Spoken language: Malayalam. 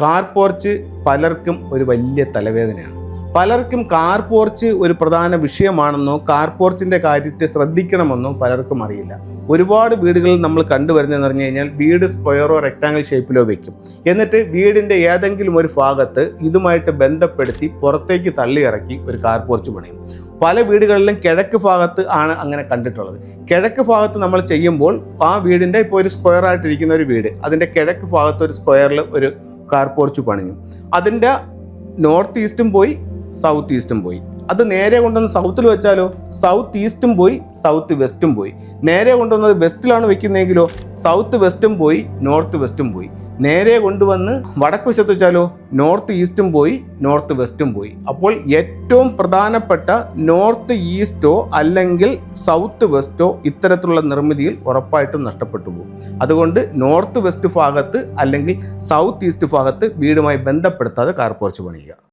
കാർ പോർച്ച് പലർക്കും ഒരു വലിയ തലവേദനയാണ്. പലർക്കും കാർ പോർച്ച് ഒരു പ്രധാന വിഷയമാണെന്നോ കാർ പോർച്ചിന്റെ കാര്യത്തെ ശ്രദ്ധിക്കണമെന്നോ പലർക്കും അറിയില്ല. ഒരുപാട് വീടുകളിൽ നമ്മൾ കണ്ടുവരുന്നതെന്ന് പറഞ്ഞു കഴിഞ്ഞാൽ വീട് സ്ക്വയറോ റെക്റ്റാങ്കിൾ ഷേപ്പിലോ വെക്കും. എന്നിട്ട് വീടിന്റെ ഏതെങ്കിലും ഒരു ഭാഗത്ത് ഇതുമായിട്ട് ബന്ധപ്പെടുത്തി പുറത്തേക്ക് തള്ളിയിറക്കി ഒരു കാർ പോർച്ച് പണിയും. പല വീടുകളിലും കിഴക്ക് ഭാഗത്ത് ആണ് അങ്ങനെ കണ്ടിട്ടുള്ളത്. കിഴക്ക് ഭാഗത്ത് നമ്മൾ ചെയ്യുമ്പോൾ ആ വീടിന്റെ ഇപ്പോൾ ഒരു സ്ക്വയർ ആയിട്ടിരിക്കുന്ന ഒരു വീട് അതിന്റെ കിഴക്ക് ഭാഗത്ത് ഒരു സ്ക്വയറിൽ ഒരു കാർ പോർച്ച് പണിഞ്ഞു. അതിന്റെ നോർത്ത് ഈസ്റ്റും പോയി സൗത്ത് ഈസ്റ്റും പോയി. അത് നേരെ കൊണ്ടുവന്ന് സൗത്തിൽ വെച്ചാലോ? സൗത്ത് ഈസ്റ്റും പോയി സൗത്ത് വെസ്റ്റും പോയി. നേരെ കൊണ്ടുവന്നത് വെസ്റ്റിലാണ് വെക്കുന്നതെങ്കിലോ സൗത്ത് വെസ്റ്റും പോയി നോർത്ത് വെസ്റ്റും പോയി. നേരെ കൊണ്ടുവന്ന് വടക്ക് വശത്ത് വെച്ചാലോ നോർത്ത് ഈസ്റ്റും പോയി നോർത്ത് വെസ്റ്റും പോയി. അപ്പോൾ ഏറ്റവും പ്രധാനപ്പെട്ട നോർത്ത് ഈസ്റ്റോ അല്ലെങ്കിൽ സൗത്ത് വെസ്റ്റോ ഇത്തരത്തിലുള്ള നിർമ്മിതിയിൽ ഉറപ്പായിട്ടും നഷ്ടപ്പെട്ടു പോകും. അതുകൊണ്ട് നോർത്ത് വെസ്റ്റ് ഭാഗത്ത് അല്ലെങ്കിൽ സൗത്ത് ഈസ്റ്റ് ഭാഗത്ത് വീടുമായി ബന്ധപ്പെടുത്താതെ കാർ പോർച്ച് പണിയുക.